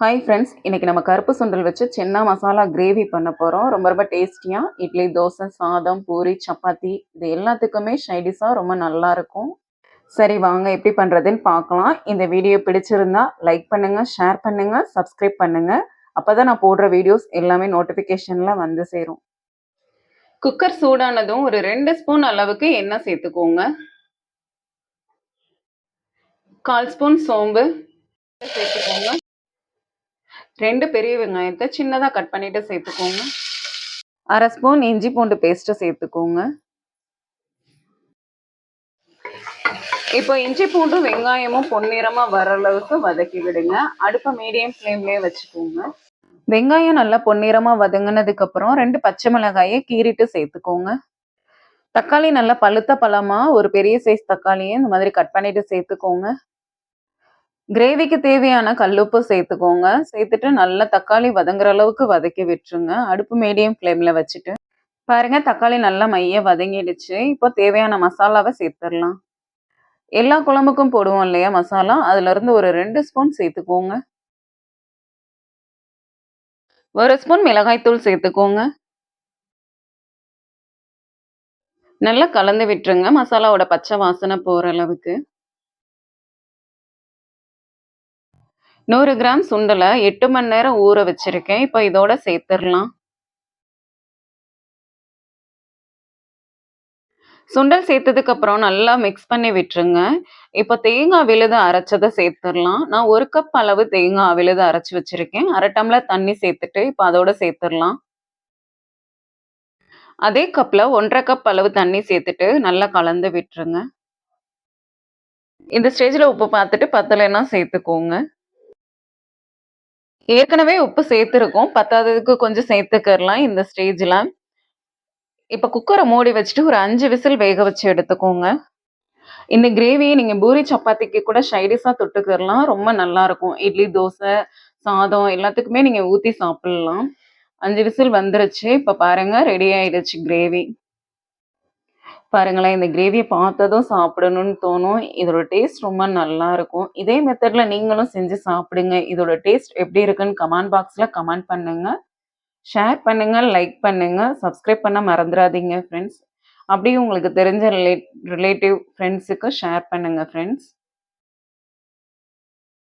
Hi friends இன்னைக்கு நம்ம கருப்பு சுண்டல் வச்சு சென்னா மசாலா கிரேவி பண்ண போகிறோம் ரொம்ப ரொம்ப டேஸ்டியாக இட்லி தோசை சாதம் பூரி சப்பாத்தி இது எல்லாத்துக்குமே ஷைடிஷாக ரொம்ப நல்லா இருக்கும். சரி வாங்க எப்படி பண்ணுறதுன்னு பார்க்கலாம். இந்த வீடியோ பிடிச்சிருந்தா லைக் பண்ணுங்கள் ஷேர் பண்ணுங்கள் சப்ஸ்கிரைப் பண்ணுங்கள் அப்போ தான் நான் போடுற வீடியோஸ் எல்லாமே நோட்டிஃபிகேஷனில் வந்து சேரும். குக்கர் சூடானதும் ஒரு ரெண்டு ஸ்பூன் அளவுக்கு எண்ணெய் சேர்த்துக்கோங்க. கால் ஸ்பூன் சோம்பு சேர்த்துக்கோங்க. ரெண்டு பெரிய வெங்காயத்தை சின்னதாக கட் பண்ணிட்டு சேர்த்துக்கோங்க. அரை ஸ்பூன் இஞ்சி பூண்டு பேஸ்ட்டை சேர்த்துக்கோங்க. இப்போ இஞ்சி பூண்டு வெங்காயமும் பொன்னிறமாக வர அளவுக்கு வதக்கி விடுங்க. அடுப்பை மீடியம் ஃப்ளேம்லேயே வச்சுக்கோங்க. வெங்காயம் நல்லா பொன்னிறமாக வதங்கினதுக்கு அப்புறம் ரெண்டு பச்சை மிளகாயை கீறிட்டு சேர்த்துக்கோங்க. தக்காளி நல்லா பழுத்த பழமாக ஒரு பெரிய சைஸ் தக்காளியை இந்த மாதிரி கட் பண்ணிட்டு சேர்த்துக்கோங்க. கிரேவிக்கு தேவையான கல்லுப்பு சேர்த்துக்கோங்க. சேர்த்துட்டு நல்லா தக்காளி வதங்குற அளவுக்கு வதக்கி விட்டுருங்க. அடுப்பு மீடியம் ஃப்ளேமில் வச்சுட்டு. பாருங்க தக்காளி நல்லா மைய வதங்கிடுச்சு. இப்போ தேவையான மசாலாவை சேர்த்துடலாம். எல்லா குழம்புக்கும் போடுவோம் இல்லையா மசாலா? அதுலேருந்து ஒரு ரெண்டு ஸ்பூன் சேர்த்துக்கோங்க. ஒரு ஸ்பூன் மிளகாய்த்தூள் சேர்த்துக்கோங்க. நல்லா கலந்து விட்டுருங்க. மசாலாவோட பச்சை வாசனை போகிற அளவுக்கு. நூறு கிராம் சுண்டலை எட்டு மணி நேரம் ஊற வச்சிருக்கேன். இப்போ இதோட சேர்த்துடலாம். சுண்டல் சேர்த்ததுக்கு அப்புறம் நல்லா மிக்ஸ் பண்ணி விட்டுருங்க. இப்போ தேங்காய் விழுது அரைச்சதை சேர்த்துடலாம். நான் ஒரு கப் அளவு தேங்காய் விழுது அரைச்சி வச்சிருக்கேன். அரை டம்ளர் தண்ணி சேர்த்துட்டு இப்போ அதோட சேர்த்துடலாம். அதே கப்பில் ஒன்றரை கப் அளவு தண்ணி சேர்த்துட்டு நல்லா கலந்து விட்டுருங்க. இந்த ஸ்டேஜில் உப்பு பார்த்துட்டு பத்தலைன்னா சேர்த்துக்கோங்க. ஏற்கனவே உப்பு சேர்த்துருக்கோம். பத்தாததுக்கு கொஞ்சம் சேர்த்துக்கிறலாம் இந்த ஸ்டேஜில். இப்போ குக்கரை மூடி வச்சுட்டு ஒரு அஞ்சு விசில் வேக வச்சு எடுத்துக்கோங்க. இந்த கிரேவியை நீங்கள் பூரி சப்பாத்திக்கு கூட ஷைடிஷாக தொட்டுக்கிறலாம். ரொம்ப நல்லாயிருக்கும் இட்லி தோசை சாதம் எல்லாத்துக்குமே நீங்கள் ஊற்றி சாப்பிட்லாம். அஞ்சு விசில் வந்துருச்சு. இப்போ பாருங்கள் ரெடி ஆயிடுச்சு கிரேவி பாருங்களேன் இந்த கிரேவியை பார்த்ததும் சாப்பிடணும்னு தோணும். இதோட டேஸ்ட் ரொம்ப நல்லா இருக்கும். இதே மெத்தடில் நீங்களும் செஞ்சு சாப்பிடுங்க. இதோட டேஸ்ட் எப்படி இருக்குன்னு கமெண்ட் பாக்ஸில் கமெண்ட் பண்ணுங்க. ஷேர் பண்ணுங்க லைக் பண்ணுங்க. சப்ஸ்கிரைப் பண்ண மறந்துடாதீங்க ஃப்ரெண்ட்ஸ் அப்படியே உங்களுக்கு தெரிஞ்ச ரிலே ரிலேட்டிவ் ஃப்ரெண்ட்ஸுக்கு ஷேர் பண்ணுங்க ஃப்ரெண்ட்ஸ்